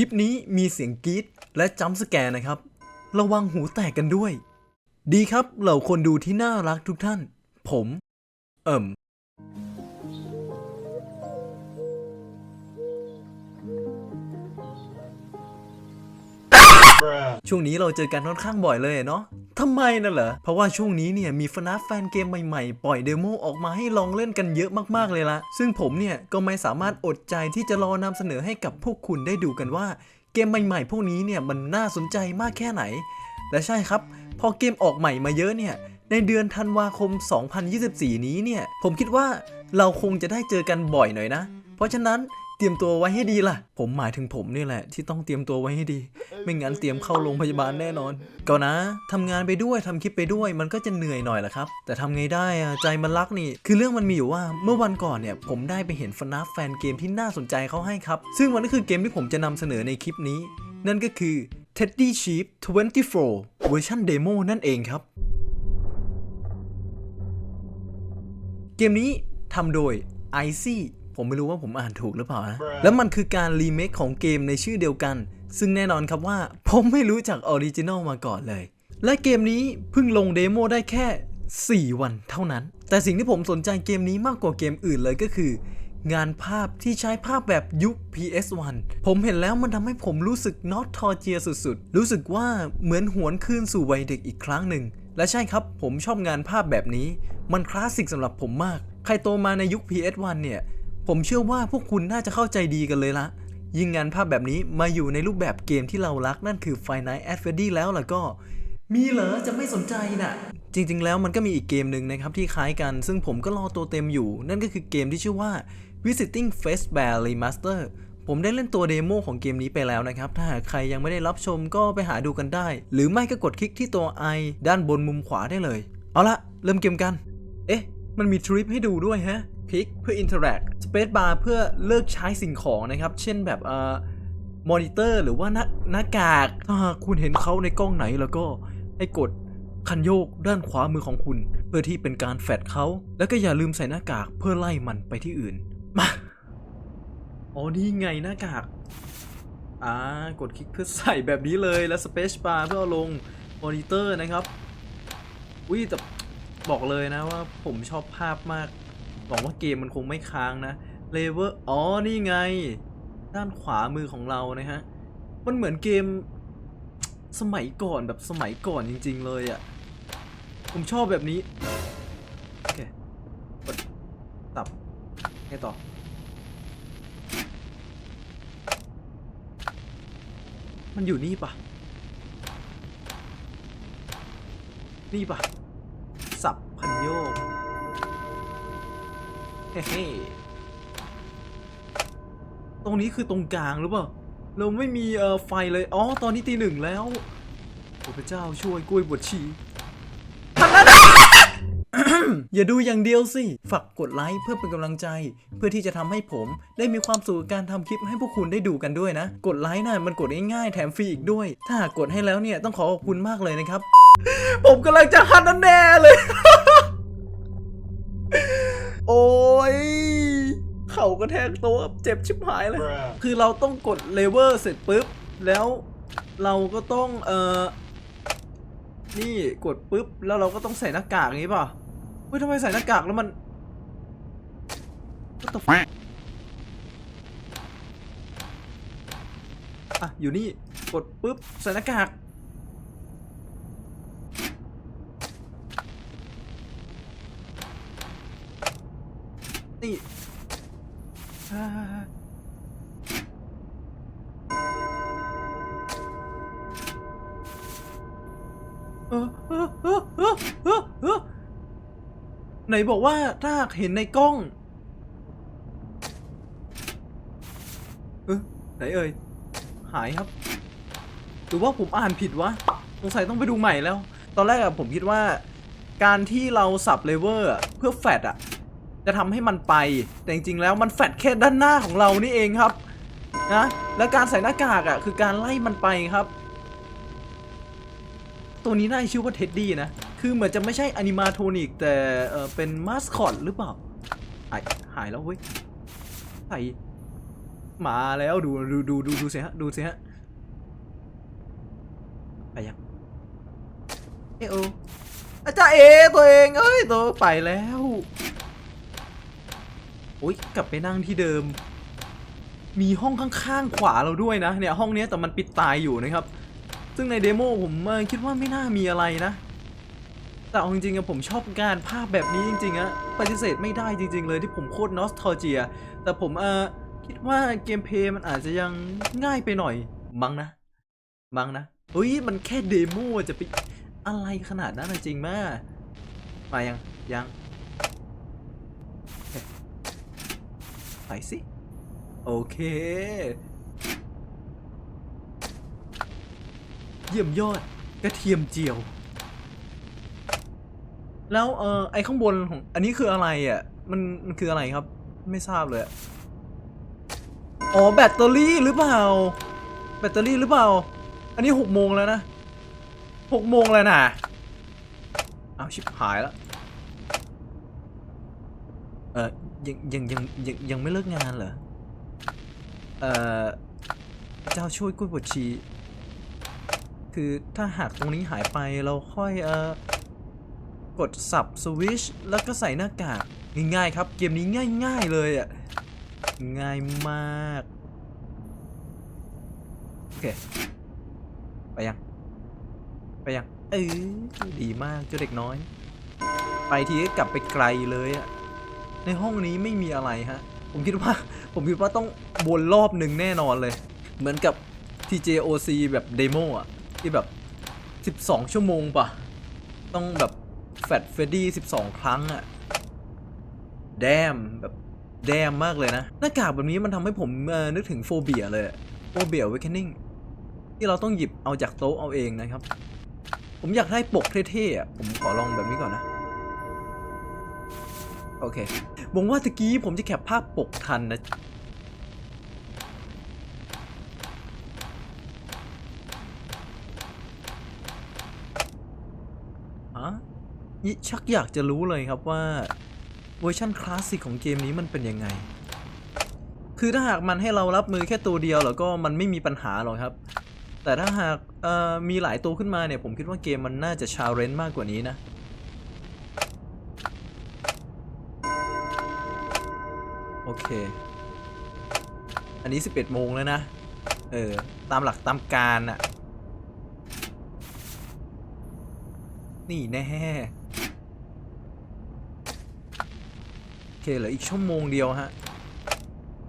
ลิปนี้มีเสียงกรี๊ดและจัมป์สแกร์นะครับ ระวังหูแตกกันด้วย ดีครับเหล่าคนดูที่น่ารักทุกท่าน ผม เอิ่มช่วงนี้เราเจอกันค่อนข้างบ่อยเลยเนาะ ทำไมน่ะเหรอ เพราะว่าช่วงนี้เนี่ยมีฟนาแฟนเกมใหม่ๆ ปล่อยเดโมออกมาให้ลองเล่นกันเยอะมากๆเลยละ ซึ่งผมเนี่ยก็ไม่สามารถอดใจที่จะรอนำเสนอให้กับพวกคุณได้ดูกันว่า เกมใหม่ๆ พวกนี้เนี่ยมันน่าสนใจมากแค่ไหน และใช่ครับ พอเกมออกใหม่มาเยอะเนี่ยในเดือนธันวาคม 2024 นี้เนี่ย ผมคิดว่าเราคงจะได้เจอกันบ่อยหน่อยนะ เพราะฉะนั้น เตรียมตัวไว้ให้ดีล่ะ ผมหมายถึงผมนี่แหละ ที่ต้องเตรียมตัวไว้ให้ดี ไม่งั้นเตรียมเข้าโรงพยาบาลแน่นอน ก็นะทำงานไปด้วยทำคลิปไปด้วย มันก็จะเหนื่อยหน่อยแหละครับ แต่ทำไงได้อะใจมันรักนี่ คือเรื่องมันมีอยู่ว่าเมื่อวันก่อนเนี่ย ผมได้ไปเห็นฟนาแฟนเกมที่น่าสนใจเขาให้ครับ ซึ่งมันก็คือเกมที่ผมจะนำเสนอในคลิปนี้ นั่นก็คือ Teddy Sheep 24 เวอร์ชันเดโมนั่นเองครับ เกมนี้ทำโดย Icy ผมไม่รู้ว่าผมอ่านถูกหรือเปล่านะ แล้วมันคือการรีเมคของเกมในชื่อเดียวกัน ซึ่งแน่นอนครับว่าผมไม่รู้จักออริจินอลมาก่อนเลย และเกมนี้เพิ่งลงเดโมได้แค่ 4 วันเท่านั้น แต่สิ่งที่ผมสนใจเกมนี้มากกว่าเกมอื่นเลยก็คือ งานภาพที่ใช้ภาพแบบยุค PS1 ผมเห็นแล้วมันทำให้ผมรู้สึกนอตทอเจียสุดๆ รู้สึกว่าเหมือนหวนคืนสู่วัยเด็กอีกครั้งหนึ่ง และใช่ครับผมชอบงานภาพแบบนี้ มันคลาสสิกสำหรับผมมาก ใครโตมาในยุค PS1 เนี่ย ผมเชื่อว่าพวกคุณน่าจะเข้าใจดีกันเลยละ ยิ่งงานภาพแบบนี้มาอยู่ในรูปแบบเกมที่เรารักนั่นคือ Five Nights at Freddy แล้วล่ะก็ มีเหรอจะไม่สนใจน่ะ จริงๆ แล้วมันก็มีอีกเกมหนึ่งนะครับที่คล้ายกัน ซึ่งผมก็รอตัวเต็มอยู่ นั่นก็คือเกมที่ชื่อว่า Visiting Face Bear Remaster ผมได้เล่นตัวเดโมของเกมนี้ไปแล้วนะครับ ถ้าหากใครยังไม่ได้รับชมก็ไปหาดูกันได้ หรือไม่ก็กดคลิกที่ตัว i ด้านบนมุมขวาได้เลย เอาละเริ่มเกมกัน เอ๊ะ มันมีทริปให้ดูด้วยฮะ คลิกเพื่อ interact space bar เพื่อเลิกใช้สิ่งของนะครับ เช่นแบบเอ่อมอนิเตอร์หรือว่าหน้าหน้ากากถ้าคุณเห็นเขาในกล้องไหนแล้วก็ให้กดคันโยกด้านขวามือของคุณ เพื่อที่เป็นการแฟดเขาแล้วก็อย่าลืมใส่หน้ากากเพื่อไล่มันไปที่อื่น มา อ๋อนี่ไงหน้ากาก อ่ากดคลิกเพื่อใส่แบบนี้เลยแล้ว Space Bar เพื่อลงมอนิเตอร์นะครับ อุ้ยแต่บอกเลยนะว่าผมชอบภาพมาก หวังว่าเกมมันคงไม่ค้างนะเลเวอร์อ๋อ นี่ไง ด้านขวามือของเรานะฮะ มันเหมือนเกมสมัยก่อนแบบสมัยก่อนจริง ๆ เลยอะ่ะ ผมชอบแบบนี้ โอเคกดตับไงต่อมันอยู่นี่ปะนี่ปะสับพันโยก เฮ้ตรงนี้คือตรงกลางหรือเปล่า เราไม่มีเอ่อไฟเลย อ๋อ ตอนนี้ตีหนึ่งแล้วโอ้พระเจ้าช่วยกล้วยบวชชีอย่าดูอย่างเดียวสิ ฝากกดไลค์เพื่อเป็นกำลังใจ เพื่อที่จะทำให้ผมได้มีความสุขกับการทำคลิปให้พวกคุณได้ดูกันด้วยนะ กดไลค์นะมันกดง่ายๆแถมฟรีอีกด้วย ถ้าหากกดให้แล้วเนี่ยต้องขอขอบคุณมากเลยนะครับ ผมกำลังจะหันนั่นแน่เลย โอ้ย เข่ากระแทกโต๊ะเจ็บชิบหายเลย คือเราต้องกดเลเวอร์เสร็จปุ๊บ แล้วเราก็ต้องเอ่อนี่กดปุ๊บ แล้วเราก็ต้องใส่หน้ากากอย่างนี้ป่ะเฮ้ยทำไมใส่หน้ากากแล้วมัน What the fuck อะอยู่นี่กดปุ๊บใส่หน้ากาก นี่ไหนบอกว่าถ้าหากเห็นในกล้อง เออไหนเอ่ย หายครับ หรือว่าผมอ่านผิดวะ สงสัยต้องไปดูใหม่แล้ว ตอนแรกอะผมคิดว่า การที่เราสับเลเวอร์เพื่อแฟดอะ จะทำให้มันไป แต่จริงๆแล้วมันแฟดแค่ด้านหน้าของเรานี่เองครับนะและการใส่หน้ากากอะคือการไล่มันไปครับ ตัวนี้น่าชื่อว่าเท็ดดี้นะ คือเหมือนจะไม่ใช่อนิมาโทนิกแต่เออเป็นมาสคอตหรือเปล่าหายหายแล้วเว้ยใส่มาแล้วดูดูดูดูดูสิฮะดูสิฮะไปยังเอโออาจารย์เอตัวเองเอ้ยตัวไปแล้ว โอ้ยกลับไปนั่งที่เดิม มีห้องข้างๆขวาเราด้วยนะเนี่ยห้องนี้แต่มันปิดตายอยู่นะครับ ซึ่งในเดโมผมคิดว่าไม่น่ามีอะไรนะ แต่เอาจริงๆผมชอบการภาพแบบนี้จริงๆอะปฏิเสธไม่ได้จริง ๆ เลยที่ผมโคตรนอสทอเจีย แต่ผมเออคิดว่าเกมเพลย์มันอาจจะยังง่ายไปหน่อยมั้งนะมั้งนะเฮ้ยมันแค่เดโมจะไปอะไรขนาดนั้นจริงมากมายังยังเอ๊ะ ไปสิ โอเค เยี่ยมยอดกระเทียมเจียว แล้วเออไอข้างบนของอันนี้คืออะไรอะ มันมันคืออะไรครับ ไม่ทราบเลย อ๋อแบตเตอรี่หรือเปล่า แบตเตอรี่หรือเปล่า อันนี้หกโมงแล้วนะหกโมงแล้วนะเอาชิบหายแล้ว เออ ยังยังยังยังยังไม่เลิกงานเหรอ เอ่อ เจ้าช่วยกล้ยบดชี คือถ้าหากตรงนี้หายไปเราค่อยเอ่อกดสับสวิชแล้วก็ใส่หน้ากากง่ายๆครับ เกมนี้ง่ายๆเลยอะ ง่ายมาก โอเค ไปยัง ไปยัง เออดีมากเจ้าเด็กน้อย ไปทีก็กลับไปไกลเลยอะ ในห้องนี้ไม่มีอะไรฮะ ผมคิดว่าผมคิดว่าต้องวนรอบหนึ่งแน่นอนเลย เหมือนกับ TJOC แบบเดโมอะที่แบบ 12 ชั่วโมงปะต้องแบบแฟดเฟดดี้12 ครั้งอะแดมแบบแดมมากเลยนะ หน้ากากแบบนี้มันทำให้ผมนึกถึงโฟเบียเลยโฟเบีย a ว a เน i n g ที่เราต้องหยิบเอาจากโต๊ะเอาเองนะครับ ผมอยากได้ปกเท่ๆอะผมขอลองแบบนี้ก่อนนะ โอเคหวังว่าตะกี้ผมจะแคปภาพปกทันนะฮะนี่ชักอยากจะรู้เลยครับว่าเวอร์ชันคลาสสิกของเกมนี้มันเป็นยังไง คือถ้าหากมันให้เรารับมือแค่ตัวเดียวแล้วก็มันไม่มีปัญหาหรอกครับ แต่ถ้าหากมีหลายตัวขึ้นมาเนี่ยผมคิดว่าเกมมันน่าจะชาเลนจ์มากกว่านี้นะ อเค อันนี้ 11โมงแล้วนะ เออ ตามหลักตามการอะนี่แน่โอเคเหลืออีกชั่วโมงเดียวฮะ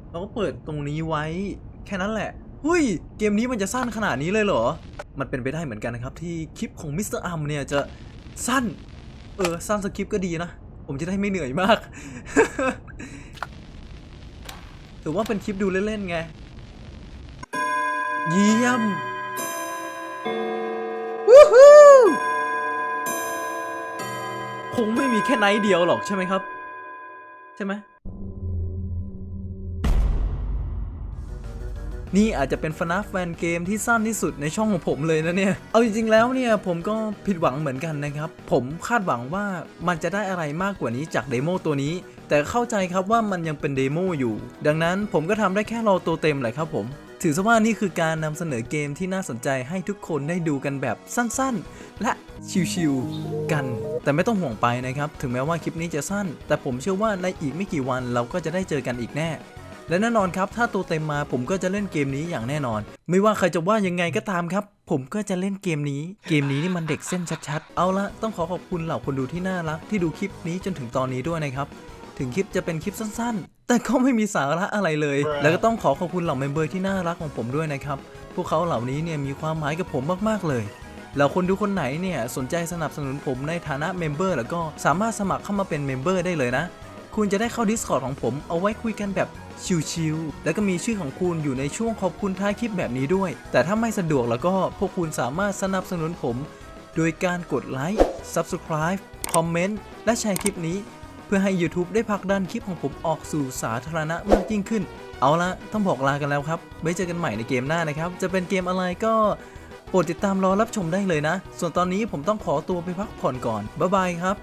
เราก็เปิดตรงนี้ไว้แค่นั้นแหละเฮ้ย เกมนี้มันจะสั้นขนาดนี้เลยเหรอ มันเป็นไปได้เหมือนกันนะครับ ที่คลิปของมิสเตอร์อัมเนี่ยจะสั้น เออ สั้นสคริปก็ดีนะ ผมจะได้ไม่เหนื่อยมาก ถือว่าเป็นคลิปดูเล่นๆไง เยี่ยมวู้ฮู้คงไม่มีแค่ไนท์เดียวหรอกใช่ไหมครับ ใช่ไหมนี่อาจจะเป็นฟนาแฟนเกมที่สั้นที่สุดในช่องของผมเลยนะเนี่ย เอาจริงๆแล้วเนี่ยผมก็ผิดหวังเหมือนกันนะครับ ผมคาดหวังว่ามันจะได้อะไรมากกว่านี้จากเดโมตัวนี้ แต่เข้าใจครับว่ามันยังเป็นเดโมอยู่ ดังนั้นผมก็ทำได้แค่รอตัวเต็มเลยครับผม ถือซะว่านี่คือการนำเสนอเกมที่น่าสนใจให้ทุกคนได้ดูกันแบบสั้นๆ และชิวๆกัน แต่ไม่ต้องห่วงไปนะครับ ถึงแม้ว่าคลิปนี้จะสั้น แต่ผมเชื่อว่าในอีกไม่กี่วันเราก็จะได้เจอกันอีกแน่และแน่นอนครับ ถ้าตัวเต็มมาผมก็จะเล่นเกมนี้อย่างแน่นอน ไม่ว่าใครจะว่ายังไงก็ตามครับ ผมก็จะเล่นเกมนี้ เกมนี้นี่มันเด็กเส้นชัดๆ เอาละต้องขอขอบคุณเหล่าคนดูที่น่ารักที่ดูคลิปนี้จนถึงตอนนี้ด้วยนะครับ ถึงคลิปจะเป็นคลิปสั้นๆ แต่ก็ไม่มีสาระอะไรเลย แล้วก็ต้องขอขอบคุณเหล่าเมมเบอร์ที่น่ารักของผมด้วยนะครับ พวกเขาเหล่านี้เนี่ยมีความหมายกับผมมากๆเลยแล้วคนดูคนไหนเนี่ยสนใจสนับสนุนผมในฐานะเมมเบอร์แล้วก็สามารถสมัครเข้ามาเป็นเมมเบอร์ได้เลยนะ คุณจะได้เข้า Discord ของผมเอาไว้คุยกันแบบชิลๆ แล้วก็มีชื่อของคุณอยู่ในช่วงขอบคุณท้ายคลิปแบบนี้ด้วย แต่ถ้าไม่สะดวกแล้วก็พวกคุณสามารถสนับสนุนผม โดยการกดไลค์ Subscribe คอมเมนต์และแชร์คลิปนี้เพื่อให้ YouTube ได้ผลักดันคลิปของผมออกสู่สาธารณะมากยิ่งขึ้น เอาละต้องบอกลากันแล้วครับ ไว้เจอกันใหม่ในเกมหน้านะครับ จะเป็นเกมอะไรก็โปรดติดตามรอรับชมได้เลยนะ ส่วนตอนนี้ผมต้องขอตัวไปพักผ่อนก่อนบ๊ายบายครับ